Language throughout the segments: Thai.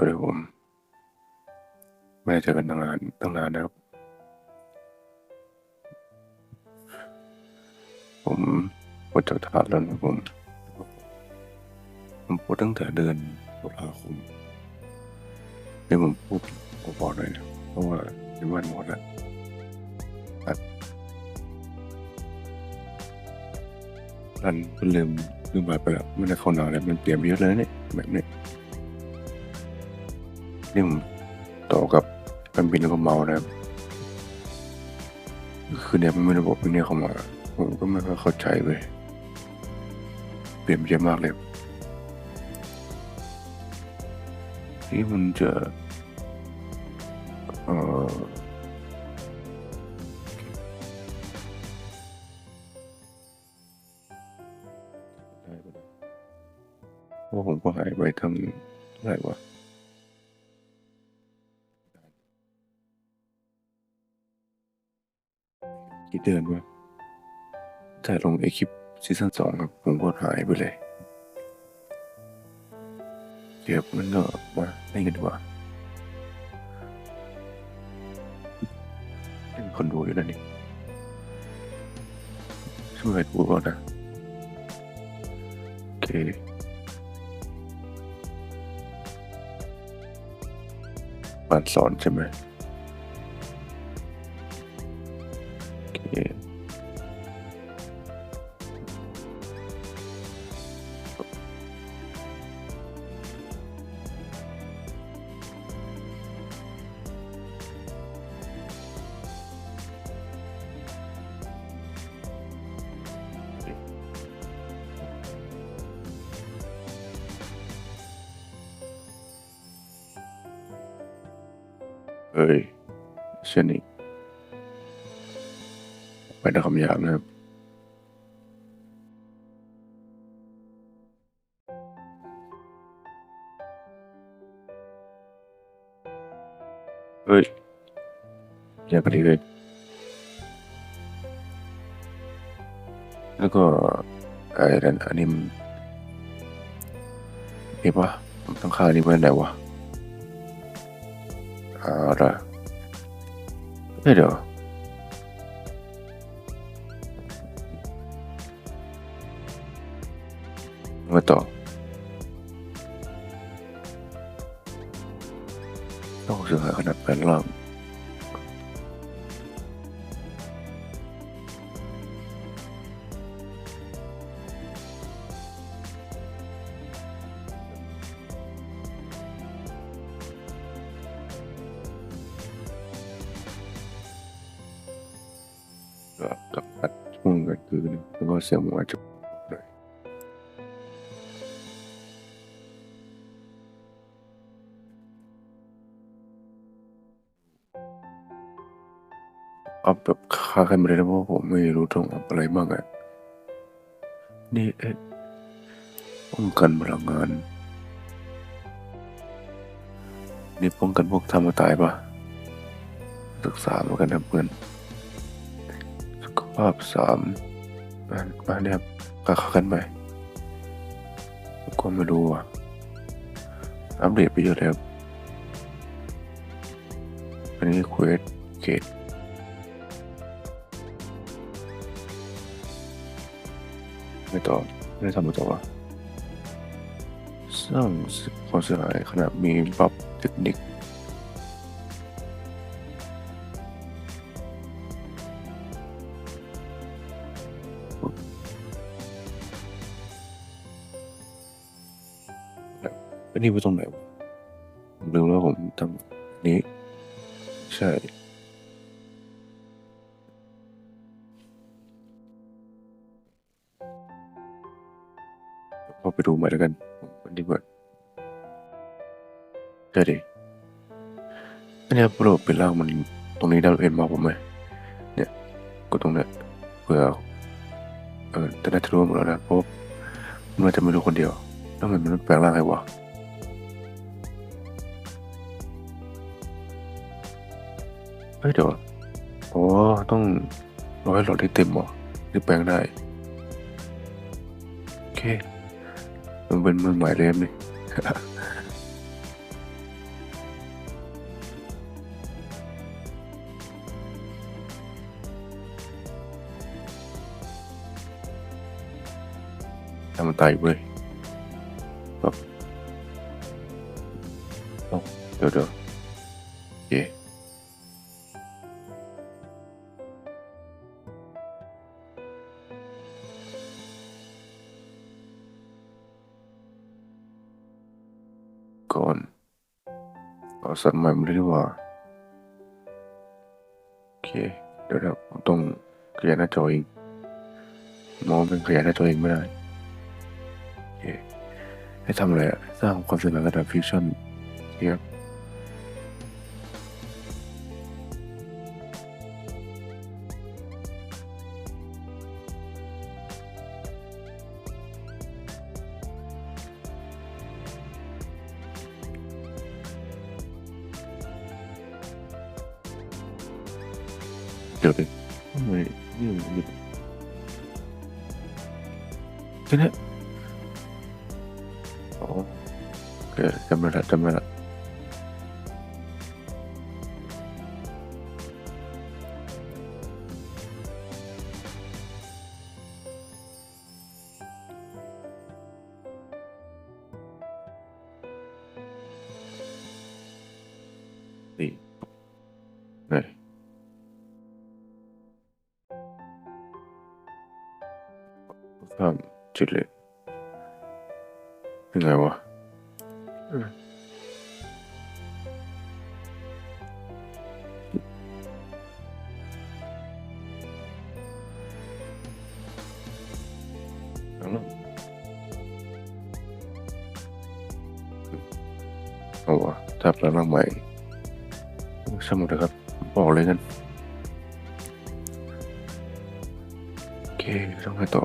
วัสดีผมไม่ได้เจอกันตั้งนานตั้งนานนะครับ ผมปวดจากทาแล้วนะผม ผมปวดตั้งแต่เดือนตุลาคมเดี๋ยวผมพูดผมบอกเลยนะเพราะว่าที่วันหมดแล้วรันเพิ่งลืมลืมไปไปแล้วไม่ได้เข้านานเลยมันเปลี่ยนเยอะเลยเนี่ยแบบนี้ นี่ผมต่อกับการบินแล้วก็เมานะครับ คือเนี่ยมันไม่ระบบเนี่ยเข้ามาผมก็ไม่ค่อยเข้าใจเลยเปลี่ยนไปเยอะมากเลยที่มันจะเอ่อได้ก็ได้เพราผมก็หายไปทั้งเท่าไหร่วะ เดือนวะแต่ลงเอคิปซีซั่นสองครับผมก็หายไปเลย เดี๋ยวมันก็มาเล่นกันดีกว่าเล่นคนดูอยู่นั่นนี่ช่วยดูก่อนนะ โอเคบานสอนใช่ไหม Yeah. Hey, sending. ไปนคำหยาบนะครับ เฮ้ยอย่ากันดีเลย แล้วก็ไอ้นั่นอันนี้มันนี่ปะต้องค่านี้ไว้ไหนวะเอาละเฮ้ยเดี๋ยว มาต่อต้องเสือห อัพแบบค่ากันไปเลยนะเพราะผมไม่รู้ต้องอัพอะไรบ้างอะนี่เอ๊ะป้องกันพลังงาน นี่ป้องกันพวกทำมตายปะศึกษาเหมือนกันนะเพื่อนสุขภาพสามมามาเนี่ยครับก็เข้ากันไปผมก็ไม่รู้อะอัปเดตไปเยอะแล้วอันนี้เควสเกต ไม่ต่อไม่ได้ทำไม่ต่อวะสร้างความเสียหายขณะมีปรับเทคนิคอันนี้ไปตรงไหนวะ พอไปดูใหม่แล้วกันวันนี้เปิดใช่ดิอันนี้โปรเป็นร่างมันตรงนี้ได้เห็นมาผมไหมเนี่ยก็ตรงเนี้ยเผื่อเออแต่น่าจะรู้หมดแล้วนะเพราะมันจะไม่รู้คนเดียวแล้วทำไมมันแปลงร่างไงวะเฮ้ยเดี๋ยวโอ๋อต้องร้อยหลอดให้เต็มหรอที่แปลงได้ โอเค bên mời ngoài em đi. Làm tay quê không. Được được. Yeah สัตว์ใหม่มาเลยดีกว่า โอเค เดี๋ยวเดี๋ยวผมต้องขยายหน้าจอเองมองเป็นขยายหน้าจอเองไม่ได้ โอเค ให้ทำอะไรอะสร้างความสนุกระดับฟิคชั่นครับ เดี๋ยวดิทำไมนี่มันมีแภาพจุดเลยยังไงวะอืมเอาละเอาวะถ้าแปลงร่างใหม่ช่างมันเถอะครับ บอกเลยกันโอเคต้องไปต่อ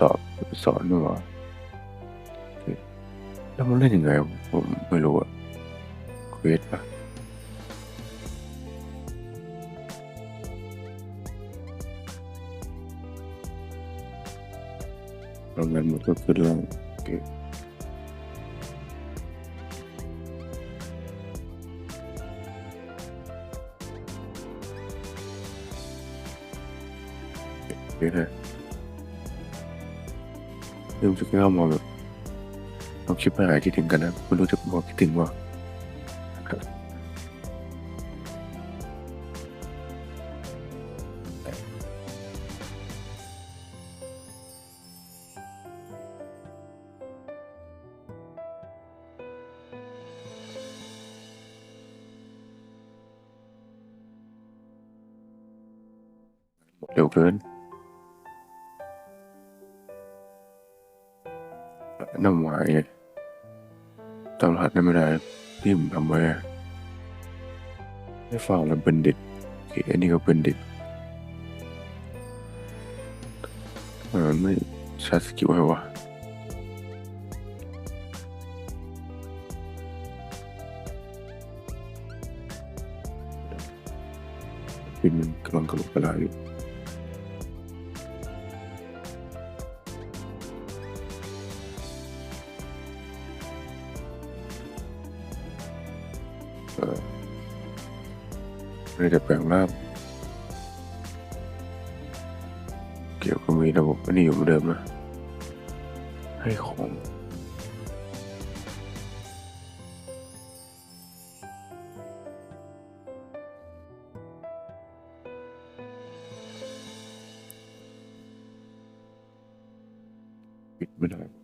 ตอบสอนด้วยวะโอเคแล้วมันเล่นยังไงผมไม่รู้อะเควสปะโรงงานหมดก็คือเรื่องโอเคโอเคเล ยเริ่มจะเข้ามาแบบเราคิดไปหายคิดถึงกันนะไม่รู้จะบอกคิดถึงว่าเร็วเกิน น้ำหวายตำรหัดไม่ได้ที่ผมทำไว้ได้ฟังแล้วเป็นเด็ดโอเคอันนี้ก็เป็นเด็ดเออไม่ชาร์จสกิลให้วะเป็นมันกำลังกระลุกกระลาอยู่ ไม่ได้แปลงร่างเกี่ยวกับมีระบบอันนี้อยู่เหมือนเดิมนะ ให้ของปิดไม่ได้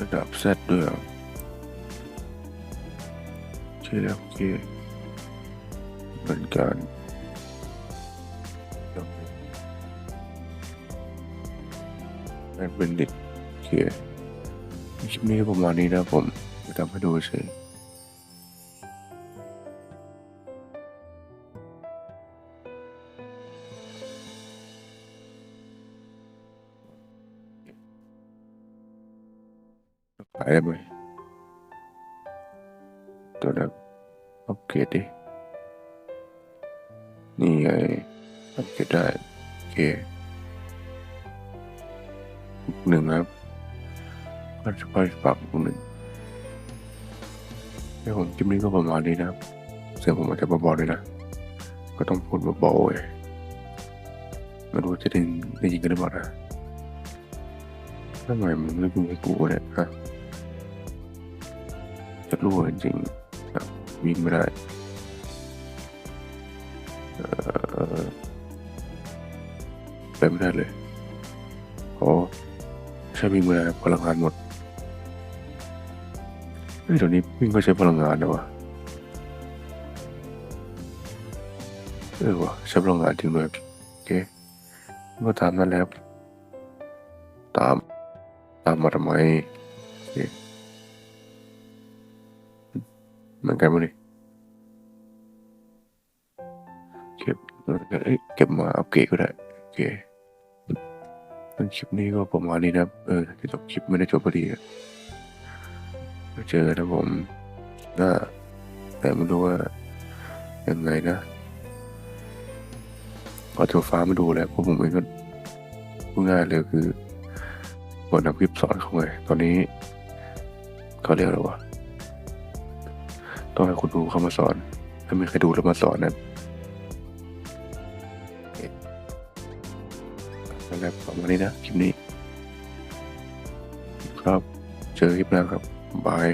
ระดับ Z ด้วยโอเคโอเคเป็นการเป็นเด็กโอเคคลิปนี้ประมาณนี้นะผมจะทำให้ดูเฉย ขายได้ไหมตัวนั้นอัปเกรดดินี่ไงอัปเกรดได้โอเคหนึ่งครับก็จะไปฝากหนึ่งในของคลิปนี้ก็ประมาณนี้นะครับเสียงผมอาจจะเบาๆเลยนะ ก็ต้องพูดเบาๆเว้ยไม่รู้จะได้ได้ยินกันหรือเปล่านะทำไมมึงไม่ยิงให้กูเนี่ยฮะ จะรู้จริงวิ่งไม่ได้ไปไม่ได้เลยโอ้ใช่วิ่งไม่ได้พลังงานหมดเฮ้ยเดี๋ยวนี้วิ่งก็ใช้พลังงานนะวะเออวะใช้พลังงานจริงด้วยโอเคก็ตามนั้นแล้วตาม ตามมาทำไม เหมือนกันมั้ยนี่เก็บเอ้ยเก็บมาอัปเกรดก็ได้โอเคต้นคลิปนี้ก็ประมาณนี้นะเออที่จบคลิปไม่ได้จบพอดีเจอนะผมน้าแต่ไม่รู้ว่ายังไงนะเอาโซฟ้ามาดูแล้วเพราะผมเองก็พูดง่ายเลยคือบนนำคลิปสอนเขาไงตอนนี้เขาเรียกอะไรวะ ต้องให้คุณดูเข้ามาสอน ถ้าไม่เคยดูแล้วมาสอนนั้นและประมาณนี้นะคลิปนี้ ครับ เจอคลิปหน้าครับบาย